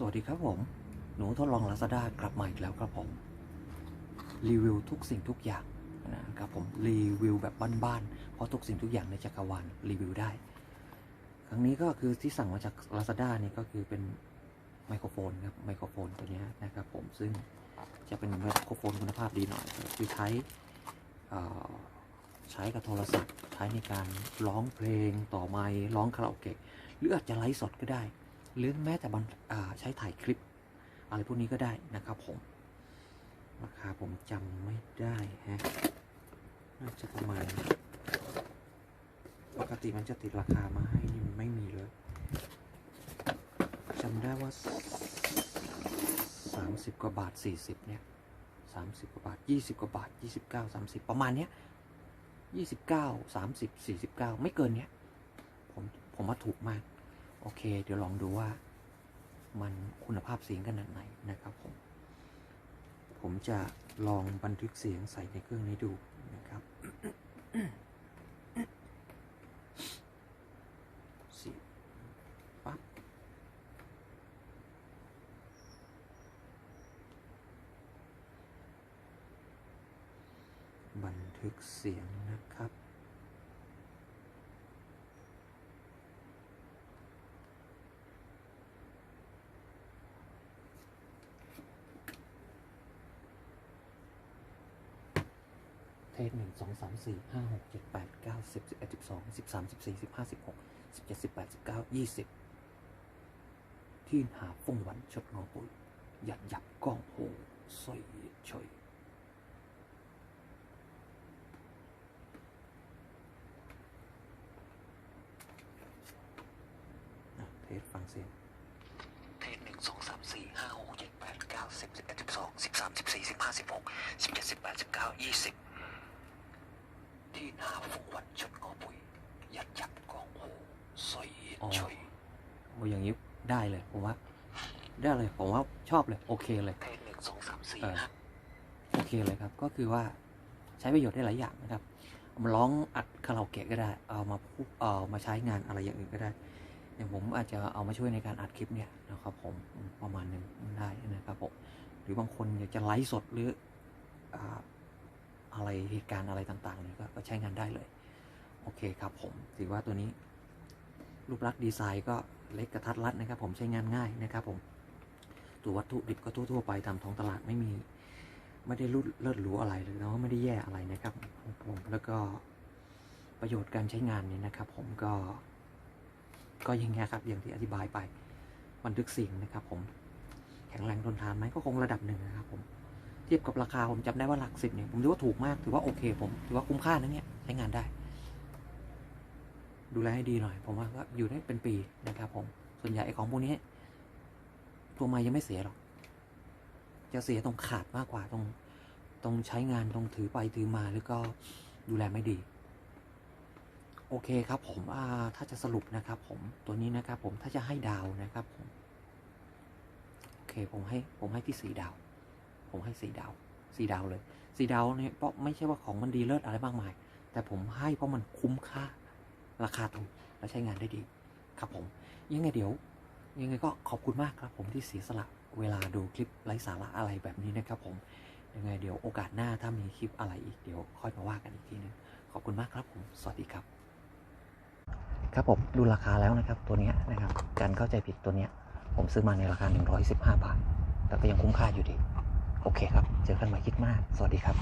สวัสดีครับผม หนูทดลอง Lazada กลับมาอีกแล้วครับผม รีวิวทุกสิ่งทุกอย่างนะครับผมรีวิวแบบบ้านๆ เพราะทุกสิ่งทุกอย่างในจักรวาลรีวิวได้ ครั้งนี้ก็คือที่สั่งมาจาก Lazada นี่ก็คือเป็นไมโครโฟนครับไมโครโฟนตัวนี้นะครับผมซึ่งจะเป็นไมโครโฟนคุณภาพดีหน่อยคือใช้ใช้กับโทรศัพท์ ใช้ในการร้องเพลงต่อไมค์ร้องคาราโอเกะหรืออาจจะไลฟ์สดก็ได้ หรือแม้แต่บันใช้ถ่ายคลิป อะไรพวกนี้ก็ได้นะครับผมราคาผมจำไม่ได้ฮะน่าจะประมาณปกติมันจะติดราคามาให้นี่มันไม่มีเลยจำได้ว่า 30 กว่าบาท 40 เนี่ย 30 กว่าบาท 20 กว่าบาท 29 30 ประมาณเนี้ย 29 30 49 ไม่เกินเนี้ย ผม ผมว่าถูกมาก โอเค เดี๋ยวลองดูว่ามันคุณภาพเสียงขนาดไหนนะครับผม ผมจะลองบันทึกเสียงใส่ในเครื่องนี้ดูนะครับสิปั๊บบันทึกเสียงนะครับ ทสหนึ่งสองสามสี่ห้าหกเจ็ดแปดเก้าสิบสิบเอ็ดสิบสองสิบสามสิบสี่สิบห้าสิบหกสิบเจ็ดสิบแปดสิบเก้ายี่สิบที่หาฟงหวันชดงอปุยหยัดหยับก้องโหสวยเฉยเทสฟังเสียงเทสหนึ่งสองสามสี่ห้าหกเจ็ดแปดเก้าสิบสิบเอ็ดสิบสองสิบสามสิบสี่สิบห้าสิบหกสิบเจ็ดสิบแปดสิบเก้ายี่สิบ ที่หนาฟงวันชดงอปุยหยัดยับกองโหสวยอ๋อช่วยโอ้อย่างนี้ได้เลยผมว่า ได้เลยผมว่าชอบเลยโอเคเลยเทสหนึ่งสองสามสี่เออห้าโอเคเลยครับ ก็คือว่าใช้ประโยชน์ได้หลายอย่างนะครับเอามาร้องอัดคาราโอเกะก็ได้ เอามาพูดเอามาใช้งานอะไรอย่างอื่นก็ได้อย่างผมอาจจะเอามาช่วยในการอัดคลิปเนี่ยนะครับผมประมาณหนึ่งได้นะครับผมหรือบางคนอยากจะไลฟ์สดหรือ อะไรเหตุการณ์อะไรต่างๆเนี่ยก็ใช้งานได้เลย โอเคครับผมถือว่าตัวนี้รูปลักษณ์ดีไซน์ก็เล็กกระทัดรัดนะครับ ผมใช้งานง่ายนะครับผมตัววัตถุดิบก็ทั่วๆไปตามท้องตลาดไม่มี ไม่ได้รุดเลิศหรูอะไรเลยเนาะไม่ได้แย่อะไรนะครับผมแล้วก็ประโยชน์การใช้งานเนี่ยนะครับ ผมก็ ก็อยังไงครับอย่างที่อธิบายไปบันทึกเสียงนะครับ ผมแข็งแรงทนทานไหมก็คงระดับหนึ่งนะครับ ผม เทียบกับราคาผมจำได้ว่าหลักสิบเนี่ยผมถือว่าถูกมากถือว่าโอเค ผมถือว่าคุ้มค่านะเนี่ยใช้งานได้ ดูแลให้ดีหน่อย ผมว่าก็อยู่ได้เป็นปีนะครับผมส่วนใหญ่ไอ้ของพวกนี้ตัวไม้ยังไม่เสียหรอก จะเสียตรงขาดมากกว่าตรงตรงใช้งานตรงถือไปถือมาแล้วก็ดูแลไม่ดี โอเคครับผมถ้าจะสรุปนะครับผมตัวนี้นะครับผมถ้าจะให้ดาวนะครับผมโอเคผมให้ผมให้ที่สีดาว ผมให้สีดาวสีดาวเลยสีดาวเนี่ยเพราะไม่ใช่ว่าของมันดีเลิศอะไรมากมาย แต่ผมให้เพราะมันคุ้มค่า ราคาถูกและใช้งานได้ดี ครับผม ยังไงเดี๋ยว ยังไงก็ขอบคุณมากครับผมที่เสียสละเวลาดูคลิปไร้สาระอะไรแบบนี้นะครับผมยังไงเดี๋ยวโอกาสหน้าถ้ามีคลิปอะไรอีกเดี๋ยวค่อยมาว่ากันอีกทีนึงขอบคุณมากครับผมสวัสดีครับ ครับผมดูราคาแล้วนะครับตัวนี้นะครับการเข้าใจผิดตัวนี้ผมซื้อมาในราคา 115 บาท แต่ก็ยังคุ้มค่าอยู่ดี โอเคครับ เจอกันใหม่คลิปหน้าสวัสดีครับ